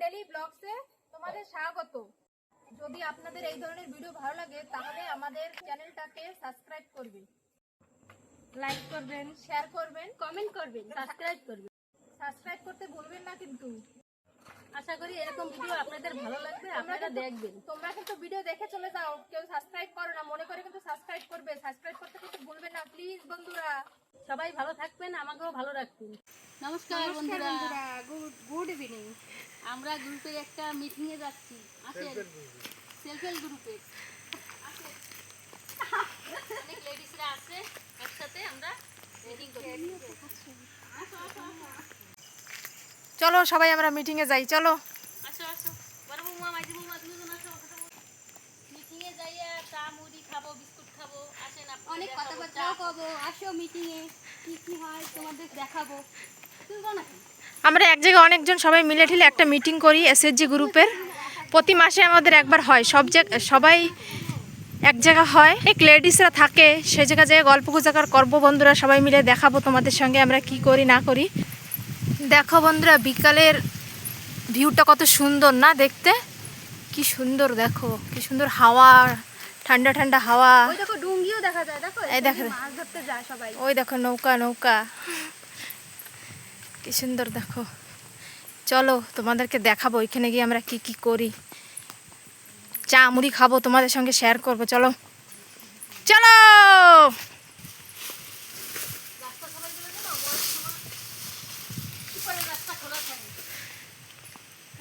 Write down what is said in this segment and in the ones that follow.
Daily ব্লগসে তোমাদের স্বাগত। যদি আপনাদের এই ধরনের ভিডিও ভালো লাগে তাহলে আমাদের চ্যানেলটাকে সাবস্ক্রাইব করবেন। লাইক করবেন শেয়ার করবেন কমেন্ট করবেন সাবস্ক্রাইব করবেন। সাবস্ক্রাইব করতে ভুলবেন না কিন্তু। আশা করি এরকম ভিডিও আপনাদের ভালো লাগবে আপনারা দেখবেন। তোমরা কিন্তু ভিডিও দেখে চলে যাও কেউ সাবস্ক্রাইব করো না মনে করে কিন্তু সাবস্ক্রাইব করবে। সাবস্ক্রাইব করতে কিন্তু ভুলবেন না প্লিজ বন্ধুরা। সবাই ভালো থাকবেন আমাকেও ভালো রাখবেন। নমস্কার বন্ধুরা। গুড ইভিনিং আমরা গ্রুপের একটা মিটিং এ যাচ্ছি। আসেন। সেলফ হেল্প গ্রুপে আসেন। অনেক লেডিসরা আছে একসাথে আমরা মিটিং করি। আসো আসো আসো চলো সবাই আমরা মিটিং এ যাই চলো। আসো আসো। বড় বৌমা মাঝি বৌমা দুজন আসো মিটিং যাইয়া চা মুড়ি খাব বিস্কুট খাব আসেন অনেক খাব, কথাবার্তা আসো মিটিং এ কি কি হয় তোমাদের দেখাবো। আমরা এক জায়গায় অনেকজন সবাই মিলে ঠিলে একটা মিটিং করি এসএসজি গ্রুপের। প্রতি মাসে আমাদের একবার হয়। সব জায়গা সবাই এক জায়গা হয়। অনেক লেডিসরা থাকে। সে জায়গা জায়গায় গল্প গুজাকার করব। বন্ধুরা সবাই মিলে দেখাবো তোমাদের সঙ্গে আমরা কি করি না করি। দেখো বন্ধুরা বিকালের ভিউটা কত সুন্দর না দেখতে? কি সুন্দর দেখো কি সুন্দর হাওয়া ঠান্ডা ঠান্ডা হাওয়া। ওই দেখো ডুঙ্গিও দেখা যায় দেখো এই দেখো। মাছ ধরতে যায় সবাই। ওই দেখো নৌকা নৌকা। কি সুন্দর দেখো। চলো তোমাদেরকে দেখাবো ওইখানে গিয়ে আমরা কি কি করি। চা মুড়ি খাব তোমাদের সঙ্গে শেয়ার করব চলো। চলো!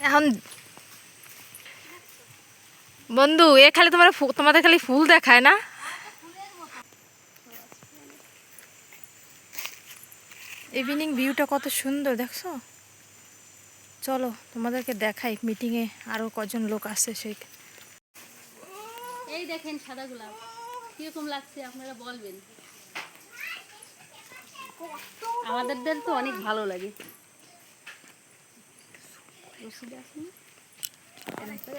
এখন বন্ধু এ খালি তোমার তোমাদের খালি ফুল দেখায় না? ইভিনিং ভিউটা কত সুন্দর দেখছ? চলো তোমাদেরকে দেখাই মিটিংয়ে আরও কজন লোক আসছে সেই এই দেখেন সাদা গোলাপ। কীরকম লাগছে আপনারা বলবেন? আমাদের তো অনেক ভালো লাগে। রসিদ আছে না? সবাই আইছে?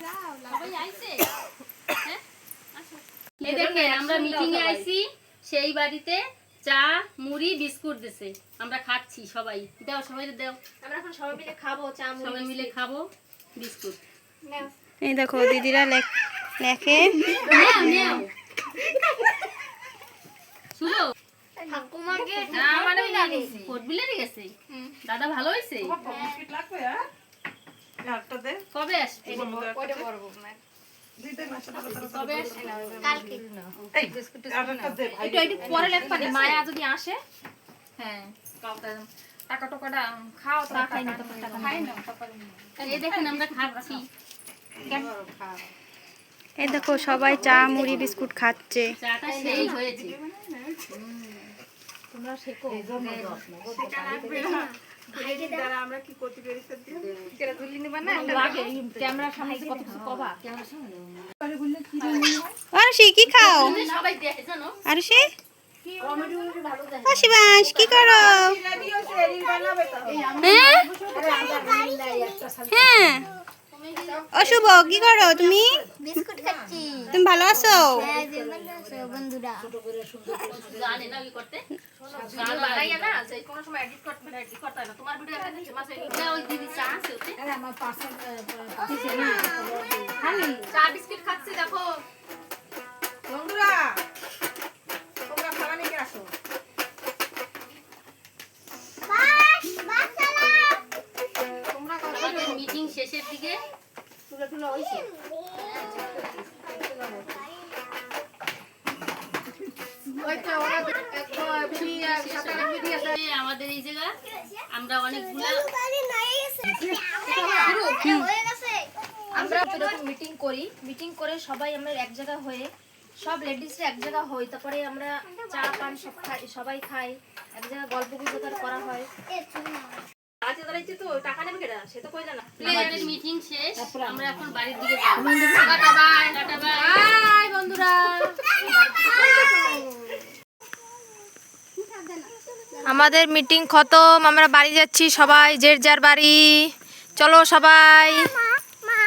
হ্যাঁ? আসো। এই দেখেন আমরা মিটিং এ আইছি সেই বাড়িতে চা মুড়ি বিস্কুট দিছে। আমরা খাচ্ছি সবাই। দাও সবাই দাও। আমরা এখন সবাই মিলে খাব চা সবাই মিলে খাব বিস্কুট। এই দেখো দিদিরা লেখে। নেও নেও। শুনো? না মানে কোট বিলে গেছে দাদা ভালো হয়েছে কবে আসবে? কবে আসবে? একটু একটু পরে মায়া যদি আসে। হ্যাঁ। টাকা টাকাটা খাও তা খাই না খাই না এই দেখেন আমরা খাচ্ছি। এই দেখো সবাই চা মুড়ি বিস্কুট খাচ্ছে। চাটা সেই হয়েছে। তোমরা শেখো। লাগে। ক্যামেরার সামনে যে কত কিছু কবা। আরশি কি খাও? সবাই আরশি ও কি করো? হ্যাঁ? হ্যাঁ। ও শুভ কি করো তুমি? বিস্কুট খাচ্ছি। তুমি ভালো আছো? হ্যাঁ বন্ধুরা জানে না কি করতে ভিডিও বানাইয়া না যে কোনো সময় এডিট করতে এডিট করতে না তোমার ভিডিও একটা নিচে মাসে না, ওই দিদি চা আছে ওতে চা বিস্কিট খাচ্ছি দেখো বন্ধুরা তোমরা খাওয়া নিয়ে আসো। আমাদের এই জায়গা আমরা অনেকগুলা আমরা মিটিং করি মিটিং করে সবাই আমরা এক জায়গা হয়ে সব লেডিসরা এক জায়গা হই তারপরে আমরা চা পান সব খাই সবাই খাই। এক জায়গায় গল্প গুজব করা হয়। আজ দাঁড়াইছে তো টাকা নেবে কেনা সে তো কইলা না আমাদের মিটিং শেষ আমরা এখন বাড়ির দিকে যাব tata bye tata bye bye বন্ধুরা আমাদের মিটিং খতম আমরা বাড়ি যাচ্ছি সবাই যে যার বাড়ি চলো সবাই মা